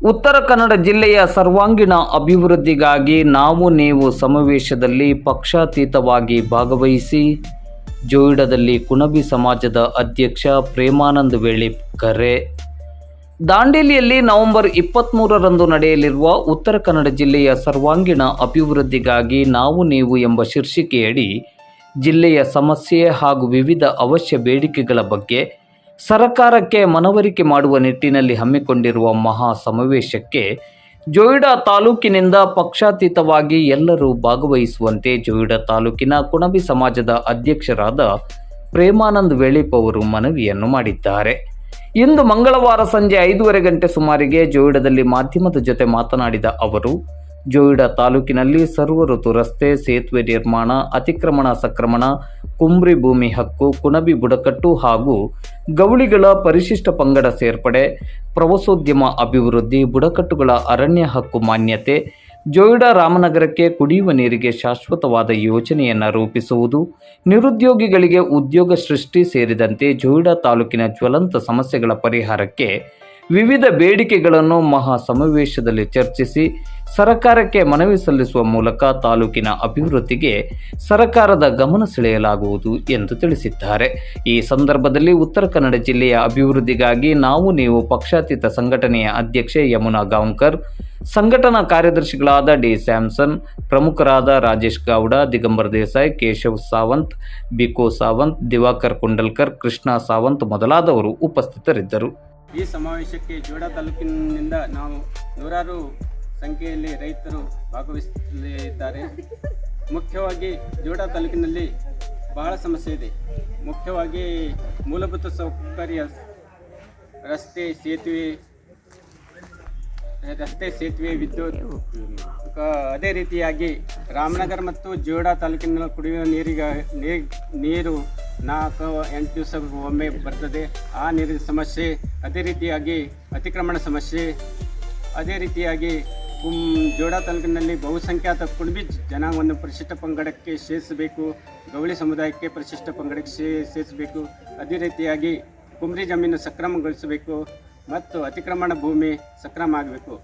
ಉತ್ತರ ಕನ್ನಡ ಜಿಲ್ಲೆಯ ಸರ್ವಾಂಗೀಣ ಅಭಿವೃದ್ಧಿಗಾಗಿ ನಾವು ನೀವು ಸಮಾವೇಶದಲ್ಲಿ ಪಕ್ಷಾತೀತವಾಗಿ ಭಾಗವಹಿಸಿ, ಜೋಯಿಡದಲ್ಲಿ ಕುಣಬಿ ಸಮಾಜದ ಅಧ್ಯಕ್ಷ ಪ್ರೇಮಾನಂದ್ ವೇಳಿ ಕರೆ ದಾಂಡೇಲಿಯಲ್ಲಿ ನವೆಂಬರ್ ಇಪ್ಪತ್ತ್ಮೂರರಂದು ನಡೆಯಲಿರುವ ಉತ್ತರ ಕನ್ನಡ ಜಿಲ್ಲೆಯ ಸರ್ವಾಂಗೀಣ ಅಭಿವೃದ್ಧಿಗಾಗಿ ನಾವು ನೀವು ಎಂಬ ಶೀರ್ಷಿಕೆಯಡಿ, ಜಿಲ್ಲೆಯ ಸಮಸ್ಯೆ ಹಾಗೂ ವಿವಿಧ ಅವಶ್ಯ ಬೇಡಿಕೆಗಳ ಬಗ್ಗೆ ಸರಕಾರಕ್ಕೆ ಮನವರಿಕೆ ಮಾಡುವ ನಿಟ್ಟಿನಲ್ಲಿ ಹಮ್ಮಿಕೊಂಡಿರುವ ಮಹಾ ಸಮಾವೇಶಕ್ಕೆ ಜೋಯಿಡಾ ತಾಲೂಕಿನಿಂದ ಪಕ್ಷಾತೀತವಾಗಿ ಎಲ್ಲರೂ ಭಾಗವಹಿಸುವಂತೆ ಜೋಯಿಡಾ ತಾಲೂಕಿನ ಕುಣಬಿ ಸಮಾಜದ ಅಧ್ಯಕ್ಷರಾದ ಪ್ರೇಮಾನಂದ್ ವೇಳಿಪ್ ಅವರು ಮನವಿಯನ್ನು ಮಾಡಿದ್ದಾರೆ. ಇಂದು ಮಂಗಳವಾರ ಸಂಜೆ ಐದೂವರೆ ಗಂಟೆ ಸುಮಾರಿಗೆ ಜೋಯಿಡಾದಲ್ಲಿ ಮಾಧ್ಯಮದ ಜೊತೆ ಮಾತನಾಡಿದ ಅವರು ಜೋಯಿಡಾ ತಾಲೂಕಿನಲ್ಲಿ ಸರ್ವಋತು ರಸ್ತೆ ಸೇತುವೆ ನಿರ್ಮಾಣ, ಅತಿಕ್ರಮಣ, ಸಕ್ರಮಣ, ಕುಂಬ್ರಿ ಭೂಮಿ ಹಕ್ಕು, ಕುಣಬಿ ಬುಡಕಟ್ಟು ಹಾಗೂ ಗೌಳಿಗಳ ಪರಿಶಿಷ್ಟ ಪಂಗಡ ಸೇರ್ಪಡೆ, ಪ್ರವಾಸೋದ್ಯಮ ಅಭಿವೃದ್ಧಿ, ಬುಡಕಟ್ಟುಗಳ ಅರಣ್ಯ ಹಕ್ಕು ಮಾನ್ಯತೆ, ಜೋಯಿಡಾ ರಾಮನಗರಕ್ಕೆ ಕುಡಿಯುವ ನೀರಿಗೆ ಶಾಶ್ವತವಾದ ಯೋಜನೆಯನ್ನು ರೂಪಿಸುವುದು, ನಿರುದ್ಯೋಗಿಗಳಿಗೆ ಉದ್ಯೋಗ ಸೃಷ್ಟಿ ಸೇರಿದಂತೆ ಜೋಯಿಡಾ ತಾಲೂಕಿನ ಜ್ವಲಂತ ಸಮಸ್ಯೆಗಳ ಪರಿಹಾರಕ್ಕೆ ವಿವಿಧ ಬೇಡಿಕೆಗಳನ್ನು ಮಹಾ ಸಮಾವೇಶದಲ್ಲಿ ಚರ್ಚಿಸಿ ಸರಕಾರಕ್ಕೆ ಮನವಿ ಸಲ್ಲಿಸುವ ಮೂಲಕ ತಾಲೂಕಿನ ಅಭಿವೃದ್ಧಿಗೆ ಸರಕಾರದ ಗಮನ ಸೆಳೆಯಲಾಗುವುದು ಎಂದು ತಿಳಿಸಿದ್ದಾರೆ. ಈ ಸಂದರ್ಭದಲ್ಲಿ ಉತ್ತರ ಕನ್ನಡ ಜಿಲ್ಲೆಯ ಅಭಿವೃದ್ಧಿಗಾಗಿ ನಾವು ನೀವು ಪಕ್ಷಾತೀತ ಸಂಘಟನೆಯ ಅಧ್ಯಕ್ಷೆ ಯಮುನಾ ಗಾಂವ್ಕರ್, ಸಂಘಟನಾ ಕಾರ್ಯದರ್ಶಿಗಳಾದ ಡಿ ಸ್ಯಾಮ್ಸನ್, ಪ್ರಮುಖರಾದ ರಾಜೇಶ್ ಗೌಡ, ದಿಗಂಬರ್ ದೇಸಾಯಿ, ಕೇಶವ್ ಸಾವಂತ್, ಬಿಕೋ ಸಾವಂತ್, ದಿವಾಕರ್ ಕುಂಡಲ್ಕರ್, ಕೃಷ್ಣ ಸಾವಂತ್ ಮೊದಲಾದವರು ಉಪಸ್ಥಿತರಿದ್ದರು. ಈ ಸಮಾವೇಶಕ್ಕೆ ಜೋಡಾ ತಾಲೂಕಿನಿಂದ ನಾವು ನೂರಾರು ಸಂಖ್ಯೆಯಲ್ಲಿ ರೈತರು ಭಾಗವಹಿಸಲಿದ್ದಾರೆ. ಮುಖ್ಯವಾಗಿ ಜೋಡಾ ತಾಲೂಕಿನಲ್ಲಿ ಬಹಳ ಸಮಸ್ಯೆ ಇದೆ. ಮುಖ್ಯವಾಗಿ ಮೂಲಭೂತ ಸೌಕರ್ಯ, ರಸ್ತೆ, ಸೇತುವೆ ರಸ್ತೆ ಸೇತುವೆ ವಿದ್ಯುತ್ ಅದೇ ರೀತಿಯಾಗಿ ರಾಮನಗರ ಮತ್ತು ಜೋಡಾ ತಾಲೂಕಿನ ಕುಡಿಯುವ ನೀರಿಗ ನೀರು ನಾಲ್ಕು, ಎಂಟು ದಿವಸ ಒಮ್ಮೆ ಬರ್ತದೆ. ಆ ನೀರಿನ ಸಮಸ್ಯೆ ಅದೇ ರೀತಿಯಾಗಿ ಅತಿಕ್ರಮಣ ಸಮಸ್ಯೆ. ಅದೇ ರೀತಿಯಾಗಿ ಕುಂ ಜೋಡಾ ತಾಲೂಕಿನಲ್ಲಿ ಬಹುಸಂಖ್ಯಾತ ಕುಣಬಿ ಜನಾಂಗವನ್ನು ಪರಿಶಿಷ್ಟ ಪಂಗಡಕ್ಕೆ ಸೇರಿಸಬೇಕು. ಗೌಳಿ ಸಮುದಾಯಕ್ಕೆ ಪರಿಶಿಷ್ಟ ಪಂಗಡಕ್ಕೆ ಸೇರಿಸಬೇಕು. ಅದೇ ರೀತಿಯಾಗಿ ಕುಂಬ್ರಿ ಜಮೀನು ಸಕ್ರಮಗೊಳಿಸಬೇಕು. ಮತ್ತು ಅತಿಕ್ರಮಣ ಭೂಮಿ ಸಕ್ರಮ ಆಗಬೇಕು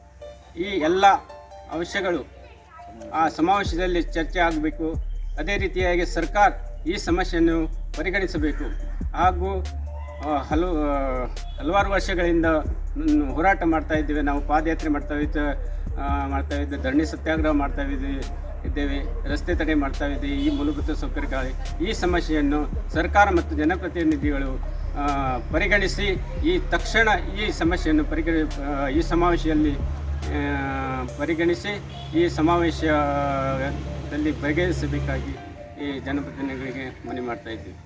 ಈ ಎಲ್ಲ ಅಂಶಗಳು ಆ ಸಮಾವೇಶದಲ್ಲಿ ಚರ್ಚೆ ಆಗಬೇಕು. ಅದೇ ರೀತಿಯಾಗಿ ಸರ್ಕಾರ ಈ ಸಮಸ್ಯೆಯನ್ನು ಪರಿಗಣಿಸಬೇಕು. ಹಾಗೂ ಹಲವು ಹಲವಾರು ವರ್ಷಗಳಿಂದ ಹೋರಾಟ ಮಾಡ್ತಾ ಇದ್ದೇವೆ. ನಾವು ಪಾದಯಾತ್ರೆ ಮಾಡ್ತಾ ಇದ್ದ ಮಾಡ್ತಾ ಇದ್ದೆ ಧರಣಿ ಸತ್ಯಾಗ್ರಹ ಮಾಡ್ತಾ ಇದ್ದೀವಿ ಇದ್ದೇವೆ. ರಸ್ತೆ ತಡೆ ಮಾಡ್ತಾ ಇದ್ದೀವಿ ಈ ಮೂಲಭೂತ ಸೌಕರ್ಯಗಳಲ್ಲಿ ಈ ಸಮಸ್ಯೆಯನ್ನು ಸರ್ಕಾರ ಮತ್ತು ಜನಪ್ರತಿನಿಧಿಗಳು ಪರಿಗಣಿಸಿ ಈ ತಕ್ಷಣ ಈ ಸಮಸ್ಯೆಯನ್ನು ಪರಿಗಣಿ ಈ ಸಮಾವೇಶದಲ್ಲಿ ಪರಿಗಣಿಸಿ ಈ ಸಮಾವೇಶದಲ್ಲಿ ಬಗೆಹರಿಸಬೇಕಾಗಿ ಈ ಜನಪ್ರತಿನಿಧಿಗಳಿಗೆ ಮನವಿ ಮಾಡ್ತಾ ಇದ್ದೀವಿ.